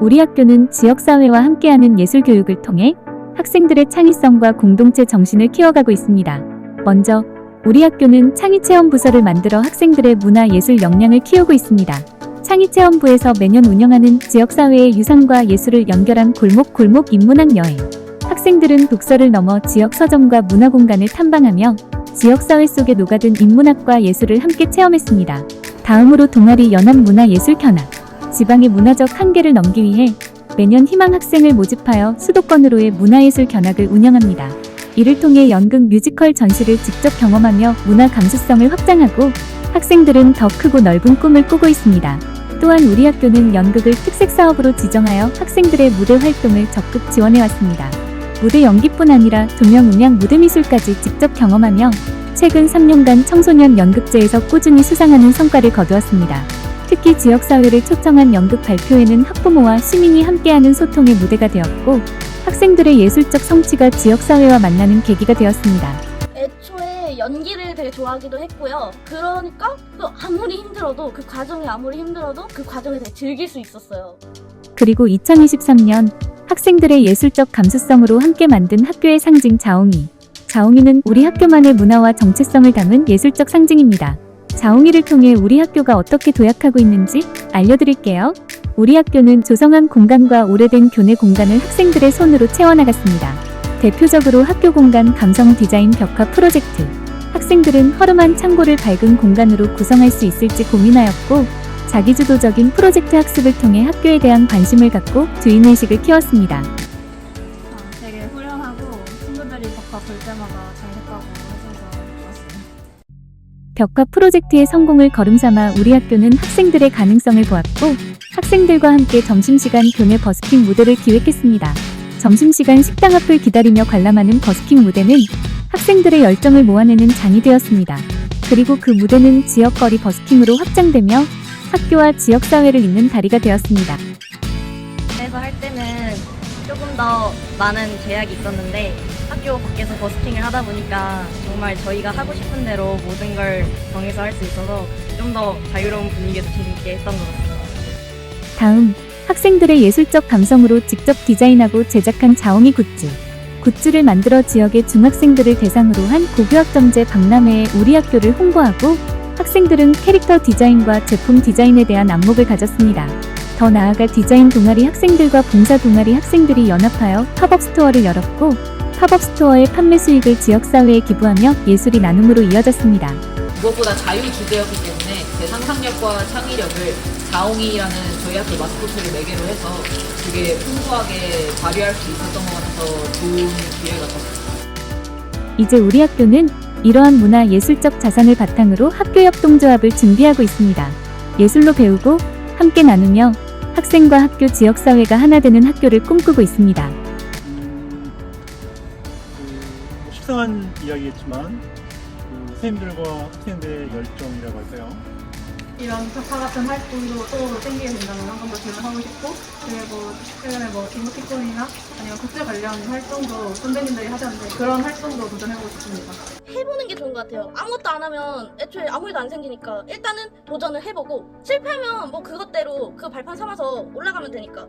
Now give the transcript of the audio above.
우리 학교는 지역사회와 함께하는 예술 교육을 통해 학생들의 창의성과 공동체 정신을 키워가고 있습니다. 먼저 우리 학교는 창의체험부서를 만들어 학생들의 문화 예술 역량을 키우고 있습니다. 창의체험부에서 매년 운영하는 지역사회의 유산과 예술을 연결한 골목골목 인문학 여행. 학생들은 독서를 넘어 지역 서점과 문화공간을 탐방하며 지역사회 속에 녹아든 인문학과 예술을 함께 체험했습니다. 다음으로 동아리 연합문화예술 견학. 지방의 문화적 한계를 넘기 위해 매년 희망 학생을 모집하여 수도권으로의 문화예술 견학을 운영합니다. 이를 통해 연극 뮤지컬 전시를 직접 경험하며 문화 감수성을 확장하고 학생들은 더 크고 넓은 꿈을 꾸고 있습니다. 또한 우리 학교는 연극을 특색 사업으로 지정하여 학생들의 무대 활동을 적극 지원해 왔습니다. 무대 연기뿐 아니라 조명, 음향, 무대 미술까지 직접 경험하며 최근 3년간 청소년 연극제에서 꾸준히 수상하는 성과를 거두었습니다. 특히 지역사회를 초청한 연극 발표회는 학부모와 시민이 함께하는 소통의 무대가 되었고 학생들의 예술적 성취가 지역사회와 만나는 계기가 되었습니다. 애초에 연기를 되게 좋아하기도 했고요. 그러니까 또 아무리 힘들어도 그 과정이 아무리 힘들어도 그 과정을 되게 즐길 수 있었어요. 그리고 2023년 학생들의 예술적 감수성으로 함께 만든 학교의 상징 자옹이. 자옹이는 우리 학교만의 문화와 정체성을 담은 예술적 상징입니다. 자옹이를 통해 우리 학교가 어떻게 도약하고 있는지 알려드릴게요. 우리 학교는 조성한 공간과 오래된 교내 공간을 학생들의 손으로 채워나갔습니다. 대표적으로 학교 공간 감성 디자인 벽화 프로젝트. 학생들은 허름한 창고를 밝은 공간으로 구성할 수 있을지 고민하였고, 자기주도적인 프로젝트 학습을 통해 학교에 대한 관심을 갖고 주인의식을 키웠습니다. 아, 되게 후련하고 친구들이 벽화 볼 때마다 좋았어요. 벽화 프로젝트의 성공을 거름삼아 우리 학교는 학생들의 가능성을 보았고 학생들과 함께 점심시간 교내 버스킹 무대를 기획했습니다. 점심시간 식당 앞을 기다리며 관람하는 버스킹 무대는 학생들의 열정을 모아내는 장이 되었습니다. 그리고 그 무대는 지역거리 버스킹으로 확장되며 학교와 지역사회를 잇는 다리가 되었습니다. 그래서 할 때는 조금 더 많은 제약이 있었는데 학교 밖에서 버스킹을 하다 보니까 정말 저희가 하고 싶은 대로 모든 걸 정해서 할 수 있어서 좀 더 자유로운 분위기에서 재밌게 했던 것 같습니다. 다음, 학생들의 예술적 감성으로 직접 디자인하고 제작한 자옹이 굿즈. 굿즈를 만들어 지역의 중학생들을 대상으로 한 고교학점제 박람회에 우리 학교를 홍보하고 학생들은 캐릭터 디자인과 제품 디자인에 대한 안목을 가졌습니다. 더 나아가 디자인 동아리 학생들과 봉사 동아리 학생들이 연합하여 팝업 스토어를 열었고 팝업 스토어의 판매 수익을 지역사회에 기부하며 예술이 나눔으로 이어졌습니다. 무엇보다 자유주제였기 때문에 제 상상력과 창의력을 자옹이라는 저희 학교 마스코트를 매개로 해서 되게 풍부하게 발휘할 수 있었던 것 같아서 좋은 기회가 었습니다 이제 우리 학교는 이러한 문화 예술적 자산을 바탕으로 학교 협동조합을 준비하고 있습니다. 예술로 배우고 함께 나누며 학생과 학교 지역사회가 하나 되는 학교를 꿈꾸고 있습니다. 식상한 이야기겠지만 그 선생님들과 학생들의 열정이라고 할까요? 이런 벽화 같은 활동도 또 생기게 된다면 한 번더 제안하고 싶고 그리고 최근에 뭐 기모티콘이나 아니면 굿즈 관련 활동도 선배님들이 하셨는데 그런 활동도 도전해보고 싶습니다. 해보는 게 좋은 것 같아요. 아무것도 안 하면 애초에 아무 일도 안 생기니까 일단은 도전을 해보고 실패하면 뭐 그것대로 그 발판 삼아서 올라가면 되니까